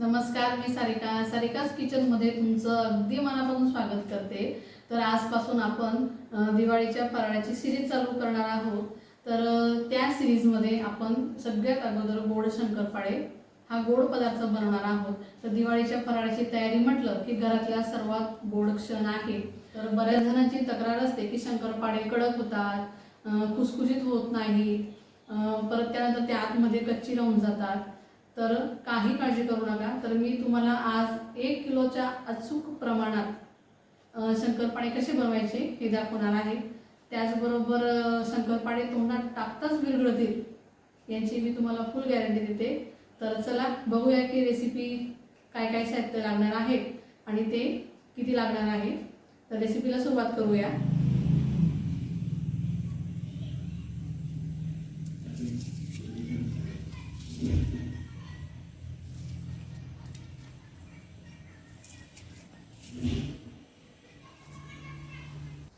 नमस्कार मी सारिका. सारिकाच किचनमध्ये तुमचं अगदी मनापासून स्वागत करते. तर आजपासून आपण दिवाळीच्या फराळाची सिरीज चालू करणार आहोत. तर त्या सिरीजमध्ये आपण सगळ्यात अगोदर गोड शंकरपाळे हा गोड पदार्थ बनवणार आहोत. तर दिवाळीच्या फराळाची तयारी म्हटलं की घरातला सर्वात गोड क्षण आहे. तर बऱ्याच जणांची तक्रार असते की शंकरपाळे कडक होतात खुसखुशीत होत नाही परत त्यानंतर ते आतमध्ये कच्ची राहून जातात. तर काही काळजी करू नका. तर मी तुम्हाला आज एक किलोच्या अचूक प्रमाणात शंकरपाळे कसे बनवायचे हे दाखवणार आहे. त्याचबरोबर शंकरपाळे तोंडात टाकताच विरघळतील यांची मी तुम्हाला फुल गॅरंटी देते. तर चला बघूया की रेसिपी काय काय साहित्य लागणार आहे आणि ते किती लागणार आहे. तर रेसिपीला सुरुवात करूया.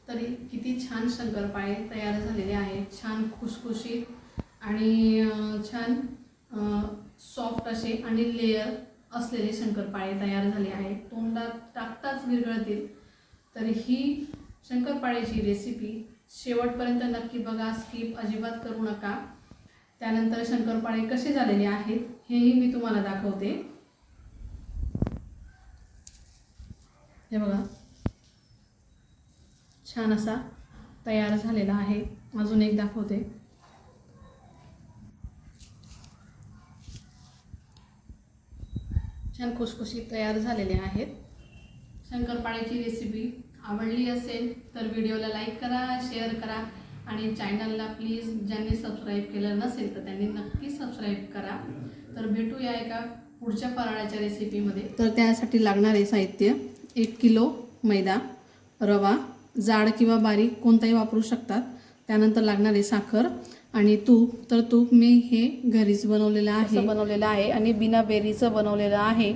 तरी किती छान शंकरपाळे तयार झालेले आहेत. छान खुशखुशीत आणि छान सॉफ्ट असे आणि लेअर असलेले शंकरपाळे तयार झाले आहेत. तोंडात टाकताच विरघळतील. तर ही शंकरपाळ्याची रेसिपी शेवटपर्यंत नक्की बघा स्किप अजिबात करू नका. त्यानंतर शंकरपाळे कसे झालेले आहेत हेही मी तुम्हाला दाखवते. हे बघा. छान असा तयार झालेला आहे. अजून एक दाखवते. छान खुसखुशीत तयार झालेले आहेत. शंकरपाळ्याची रेसिपी आवडली असेल तर व्हिडिओला लाईक करा शेअर करा आणि चॅनलला प्लीज ज्यांनी सबस्क्राईब केलं नसेल तर त्यांनी नक्की सबस्क्राईब करा. तर भेटूया एका पुढच्या फराळाच्या रेसिपीमध्ये तर त्यासाठी लागणारे साहित्य. एक किलो मैदा रवा जाड किंवा बारीक कोणताही वापरू शकतात. त्यानंतर लागणारे साखर आणि तूप. तर तूप मी हे घरीच बनवलेलं आहे. बनवलेलं आहे आणि बिना बेरीचं बनवलेलं आहे.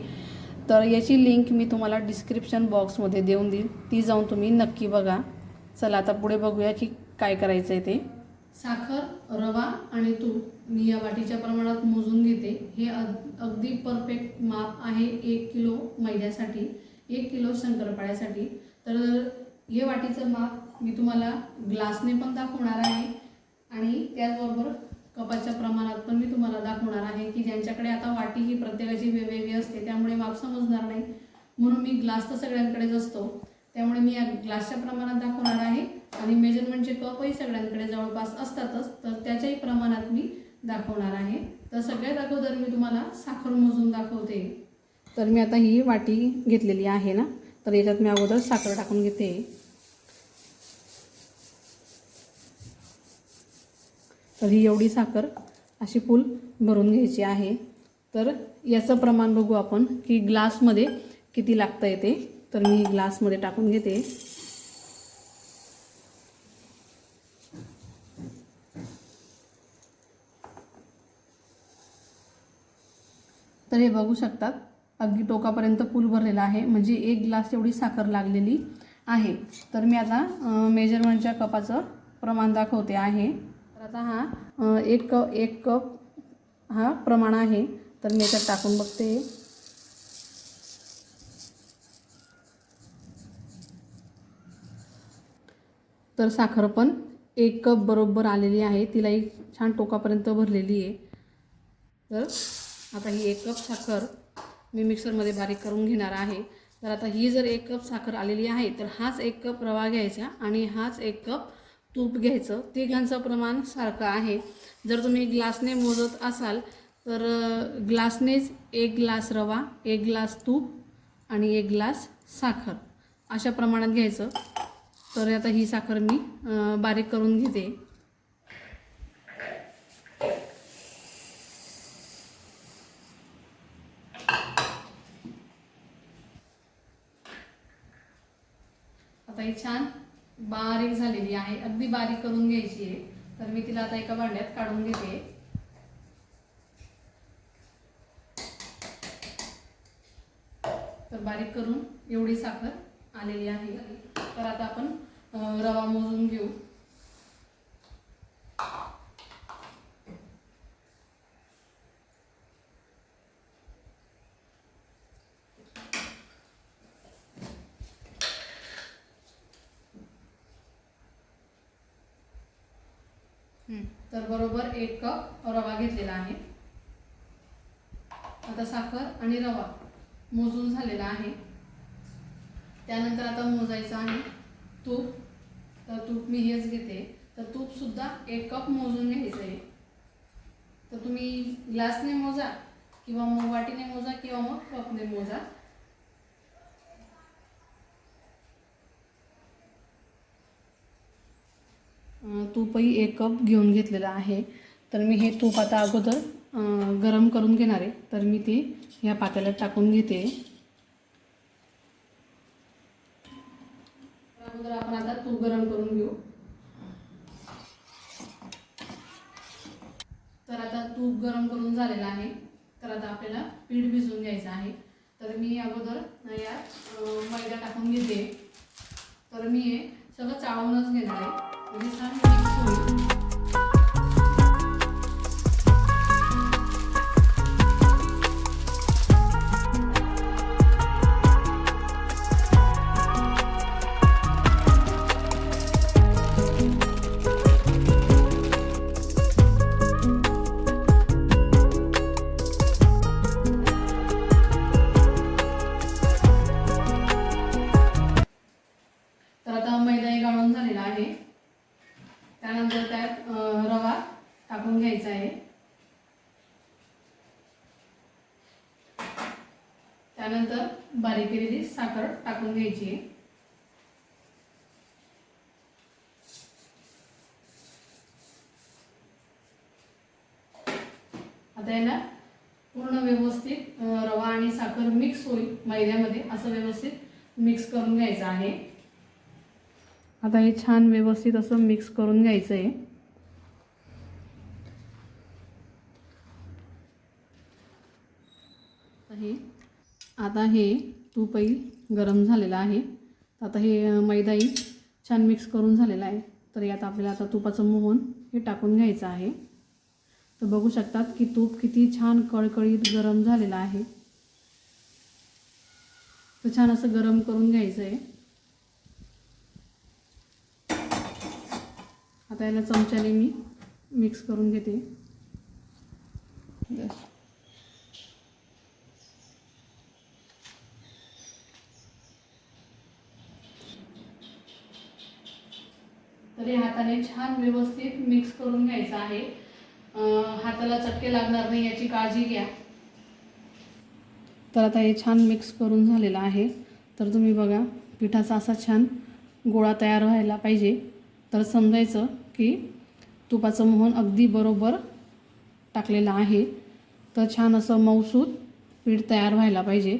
तर याची लिंक मी तुम्हाला डिस्क्रिप्शन बॉक्समध्ये देऊन देईल ती जाऊन तुम्ही नक्की बघा. चला आता पुढे बघूया की काय करायचं आहे ते. साखर रवा आणि तूप मी या वाटीच्या प्रमाणात मोजून घेते. हे अग- अगदी परफेक्ट माप आहे एक किलो मैद्यासाठी. एक किलो शंकरपाळ्यासाठी. तर हे वाटीचं माप मी तुम्हाला ग्लासने पण दाखवणार आहे आणि त्याचबरोबर कपाच्या प्रमाणात पण मी तुम्हाला दाखवणार आहे की ज्यांच्याकडे आता वाटी ही प्रत्येकाची वेगवेगळी असते त्यामुळे माप समजणार नाही. म्हणून मी ग्लास तर सगळ्यांकडेच असतो. त्यामुळे मी या ग्लासच्या प्रमाणात दाखवणार आहे आणि मेजरमेंटचे कपही सगळ्यांकडे जवळपास असतातच तर त्याच्याही प्रमाणात मी दाखवणार आहे. तर सगळ्यात अगोदर मी तुम्हाला साखर मोजून दाखवते. तर मी आता ही वाटी घेतलेली आहे ना तर याच्यात मी अगोदर साखर टाकून घेते. तर ही एवढी साखर अशी फुल भरून घ्यायची आहे. तर याचं प्रमाण बघू आपण की ग्लासमध्ये किती लागतं येते तर मी ग्लासमध्ये टाकून घेते. तर हे बघू शकतात अगदी टोकापर्यंत पूल भरलेला आहे. म्हणजे एक ग्लास एवढी साखर लागलेली आहे. तर मी आता मेजरमेंटच्या कपाचं प्रमाण दाखवते आहे. तर आता हा एक क एक कप हा प्रमाण आहे. तर मी याच्यात टाकून बघते. तर साखर पण एक कप बरोबर आलेली आहे. तिलाही छान टोकापर्यंत भरलेली आहे. तर आता ही एक कप साखर मी मिक्सरमध्ये बारीक करून घेणार आहे. तर आता ही जर एक कप साखर आलेली आहे तर हाच एक कप रवा घ्यायचा आणि हाच एक कप तूप घ्यायचं. तिघांचं प्रमाण सारखं आहे. जर तुम्ही ग्लासने मोजत असाल तर ग्लासनेच एक ग्लास रवा एक ग्लास तूप आणि एक ग्लास साखर अशा प्रमाणात घ्यायचं. तर आता ही साखर मी बारीक करून घेते आता ही छान बारीक झालेली आहे. अगदी बारीक करून घ्यायची आहे. तर मी तिला आता एका भांड्यात काढून घेते. तर बारीक करून एवढी साखर आलेली आहे. तर आता आपण रवा मोजून घेऊ. तर बरोबर एक कप रवा घेतलेला आहे. आता साखर आणि रवा मोजून झालेला आहे. त्यानंतर आता मोजायचं आहे तूप. तर तूप मी हेच घेते. तर तूपसुद्धा एक कप मोजून घ्यायचं आहे. तर तुम्ही ग्लासने मोजा किंवा मग वाटीने मोजा किंवा मग कपने मोजा. तूपही एक कप घेऊन घेतलेलं आहे. तर मी हे तूप आता अगोदर गरम करून घेणार आहे. तर मी ते ह्या पात्याला टाकून घेते. अगोदर आपण आता तूप गरम करून घेऊ. तर आता तूप गरम करून झालेलं आहे. तर आता आपल्याला पीठ भिजवून घ्यायचं आहे. तर मी अगोदर यात मैदा टाकून घेते. तर मी हे सगळं चाळूनच घेणार आहे. म्हणजे छान मिक्स टाकून घ्यायचा आहे. त्यानंतर बारीक केलेली साखर टाकून घ्यायची आहे. आता याला पूर्ण व्यवस्थित रवा आणि साखर मिक्स होईल मैद्यामध्ये. असं व्यवस्थित मिक्स करून घ्यायचं आहे. आता हे छान व्यवस्थित असं मिक्स करून घ्यायचं आहे. हे. आता हे तूपही गरम झालेलं आहे. आता हे मैदाही छान मिक्स करून झालेलं आहे. तर यात आपल्याला आता तुपाचं मोहन हे टाकून घ्यायचं आहे. तर बघू शकतात की तूप किती छान कळकळीत गरम झालेलं आहे. तर छान असं गरम करून घ्यायचं आहे. आता याला चमच्याने मी मिक्स करून घेते. तर हाताने छान व्यवस्थित मिक्स करून घ्यायचं आहे. हाताला चटके लागणार नाही याची काळजी घ्या. तर आता हे छान मिक्स करून झालेलं आहे. तर तुम्ही बघा पिठाचा असा छान गोळा तयार व्हायला पाहिजे. तर समजायचं की तुपाचं मोहन अगदी बरोबर टाकलेलं आहे. तर छान असं मऊसूत पीठ तयार व्हायला पाहिजे.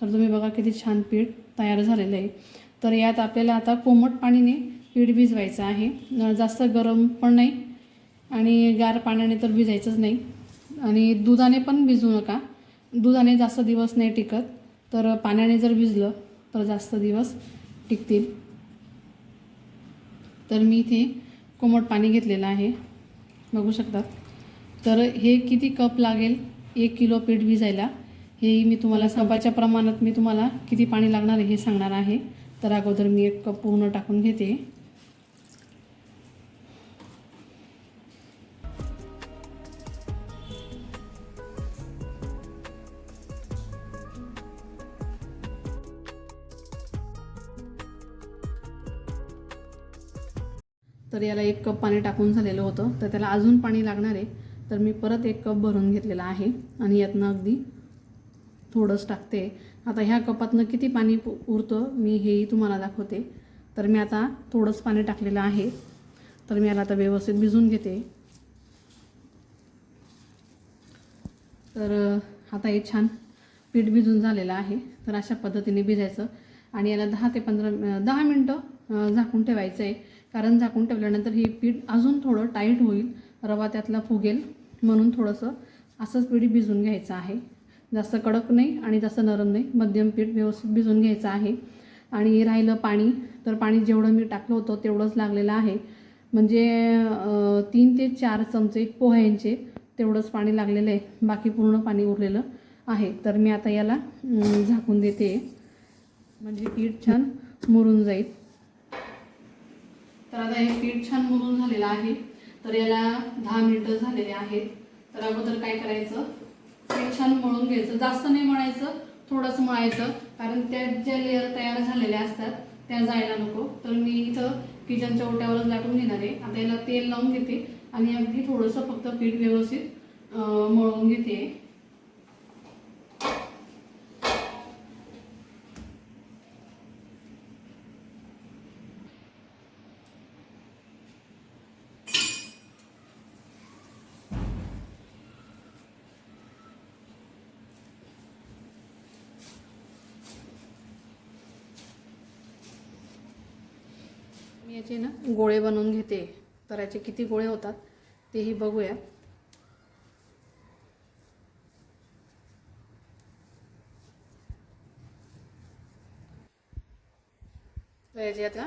तर तुम्ही बघा किती छान पीठ तयार झालेलं आहे. तर यात आपल्याला आता कोमट पाणीने पीठ भिजवायचं आहे. जास्त गरम पण नाही आणि गार पाण्याने तर भिजायचंच नाही. आणि दुधाने पण भिजू नका. दुधाने जास्त दिवस नाही टिकत. तर पाण्याने जर भिजलं तर जास्त दिवस टिकतील. तर मी इथे कोमट पाणी घेतलेलं आहे. बघू शकतात. तर हे किती कप लागेल? एक किलो पीठ भिजायला. हेही मी तुम्हाला कपाच्या प्रमाणात मी तुम्हाला किती पाणी लागणार आहे हे सांगणार आहे. तर अगोदर मी एक कप पूर्ण टाकून घेते. तर याला एक कप पाणी टाकून झालेलं होतं. तर त्याला अजून पाणी लागणार आहे. तर मी परत एक कप भरून घेतलेला आहे आणि यातनं अगदी थोडंच टाकते. आता ह्या कपातनं किती पाणी पु- उरतं मी हेही तुम्हाला दाखवते. तर मी आता थोडंच पाणी टाकलेलं आहे. तर मी याला आता व्यवस्थित भिजून घेते. तर आता हे छान पीठ भिजून झालेलं आहे. तर अशा पद्धतीने भिजायचं. आणि याला दहा ते पंधरा दहा मिनटं झाकून ठेवायचं आहे कारण झाकून ठेवल्यानंतर हे पीठ अजून थोडं टाईट होईल. रवा त्यातला फुगेल म्हणून थोडंसं असंच पीठ भिजून घ्यायचं आहे. जास्त कडक नाही आणि जास्त नरम नाही. मध्यम पीठ व्यवस्थित भिजून घ्यायचं आहे. आणि राहिलं पाणी तर पाणी जेवढं मी टाकलं होतं तेवढंच लागलेलं आहे. म्हणजे तीन ते चार चमचे पोह्यांचे तेवढंच पाणी लागलेलं आहे. बाकी पूर्ण पाणी उरलेलं आहे. तर मी आता याला झाकून देते. म्हणजे पीठ छान मुरून जाईल. तर आता हे पीठ छान मुरून झालेलं आहे. तर याला दहा मिनटं झालेले आहेत. तर अगोदर काय करायचं? हे छान मळून घ्यायचं. जास्त नाही मळायचं थोडंच मळायचं. कारण त्या ज्या लेअर तयार झालेल्या असतात त्या जायला नको. तर मी इथं किचनच्या ओट्यावरच लाटून घेणार आहे. आता याला तेल लावून घेते आणि अगदी थोडंसं फक्त पीठ व्यवस्थित मळून घेते. मी याचे ना गोळे बनवून घेते. तर याचे किती गोळे होतात तेही बघूया. तर याचे आता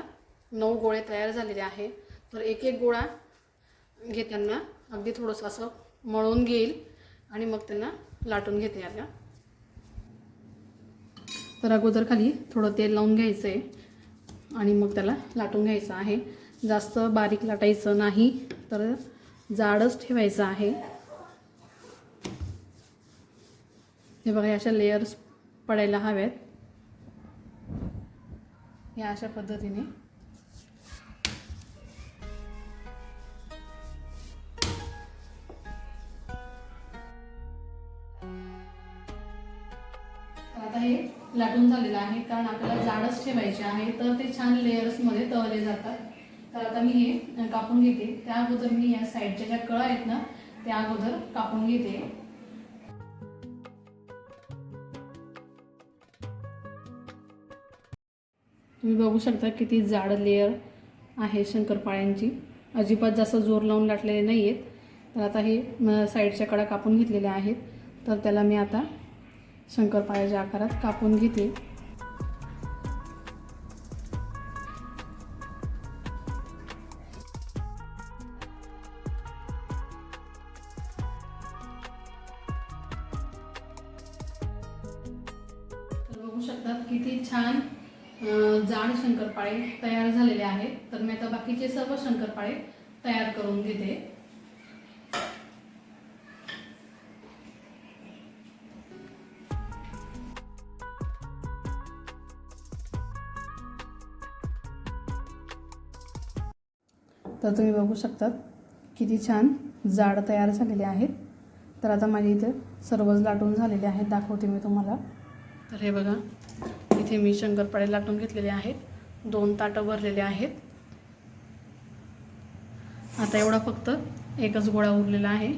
नऊ गोळे तयार झालेले आहे. तर एक एक गोळा घेताना अगदी थोडंसं असं मळून घेईल आणि मग त्यांना लाटून घेते आता. तर अगोदर खाली थोडं तेल लावून घ्यायचं आहे आणि मग त्याला लाटून घ्यायचं आहे. जास्त बारीक लाटायचं नाही तर जाडच ठेवायचं आहे. हे बघा अशा लेयर्स पडायला हव्यात. या अशा पद्धतीने. आता हे लाटून झालेलं आहे कारण आपल्याला जाडच ठेवायचे आहे तर ते छान लेयर्समध्ये तळले जातात. तर आता मी हे कापून घेते. त्या अगोदर मी या साईडच्या ज्या कळा आहेत ना त्या अगोदर कापून घेते. तुम्ही बघू शकता किती जाड लेअर आहे शंकरपाळ्यांची. अजिबात जास्त जोर लावून लाटलेले नाही आहेत तर आता हे साईडच्या कडा कापून घेतलेल्या आहेत. तर त्याला मी आता शंकरपाळ्याच्या आकारात कापून घेते. बघू शकतात किती छान जाड शंकरपाळे तयार झालेले आहेत. तर मी आता बाकीचे सर्व शंकरपाळे तयार करून घेते. तर तुम्ही बघू शकतात किती छान जाड तयार झालेले आहेत. तर आता माझे इथे सर्वच लाटून झालेले आहेत. दाखवते मी तुम्हाला. तर हे बघा इथे मी शंकरपाळे लाटून घेतलेले आहेत. दोन ताटं भरलेले आहेत. आता एवढा फक्त एकच गोळा उरलेला आहे.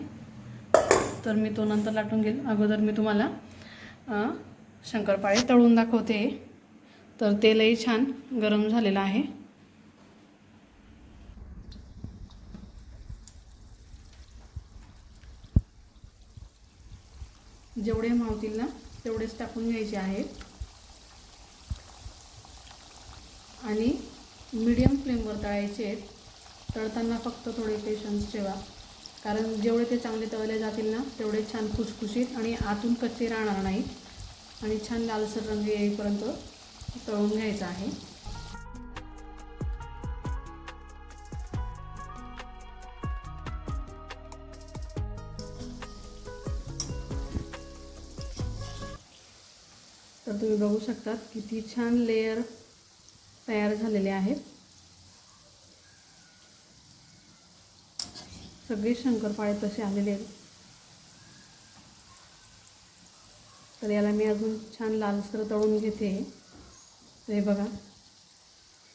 तर मी तो नंतर लाटून घेईल. अगोदर मी तुम्हाला शंकरपाळे तळून दाखवते. तर तेलही छान गरम झालेलं आहे. जेवढे मावतील ना तेवढेच टाकून घ्यायचे आहेत. आणि मीडियम फ्लेमवर तळायचे आहेत. तळताना फक्त थोडे पेशन्स ठेवा. कारण जेवढे ते चांगले तळले जातील ना तेवढे छान खुसखुशीत आणि आतून कच्चे राहणार नाहीत. आणि छान लालसर रंग येईपर्यंत तळून घ्यायचा आहे. तर तुम्ही बघू शकतात किती छान लेयर तयार झालेले आहेत. सगळे शंकरपाळे तसे आलेले आहेत. तर याला मी अजून छान लालसर तळून घेते. तर हे बघा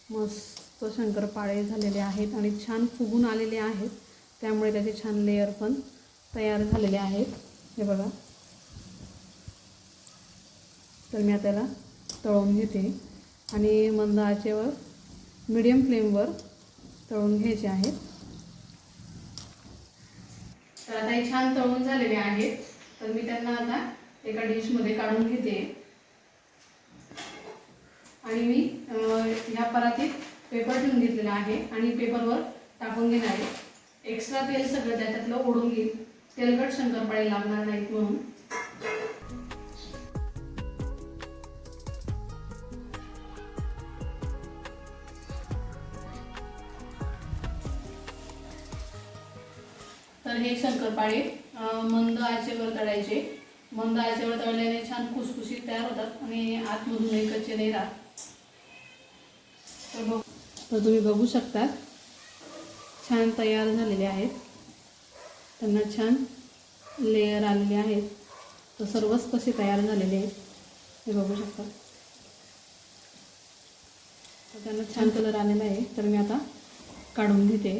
मस्त शंकरपाळे झालेले आहेत आणि छान फुगून आलेले आहेत. त्यामुळे त्याचे छान लेयर पण तयार झालेले आहेत. हे बघा. तर मी आता त्याला तळून घेते. आणि मंद आचेवर मिडियम फ्लेमवर तळून घ्यायचे आहेत. तर आता हे छान तळून झालेले आहेत. तर मी त्यांना आता एका डिशमध्ये काढून घेते. आणि मी ह्या परातीत पेपर ठेवून घेतलेला आहे आणि पेपरवर टाकून घेणार आहे. एक्स्ट्रा तेल सगळं त्याच्यातलं ओढून घेईल. तेलकट शंकरपाळे लागणार नाहीत म्हणून. हे मंद आचेवर तळायचे. मंद आचेवर तळल्याने छान खुसखुशीत तयार होतात आणि आतमधून कच्चे नाही राहत तर बघ तर तुम्ही बघू शकता छान तयार झालेले आहेत. त्यांना छान लेयर आलेले आहेत. तर सर्वच तसे तयार झालेले आहेत हे बघू शकता. तर त्यांना छान कलर आलेला आहे. तर मी आता काढून घेते.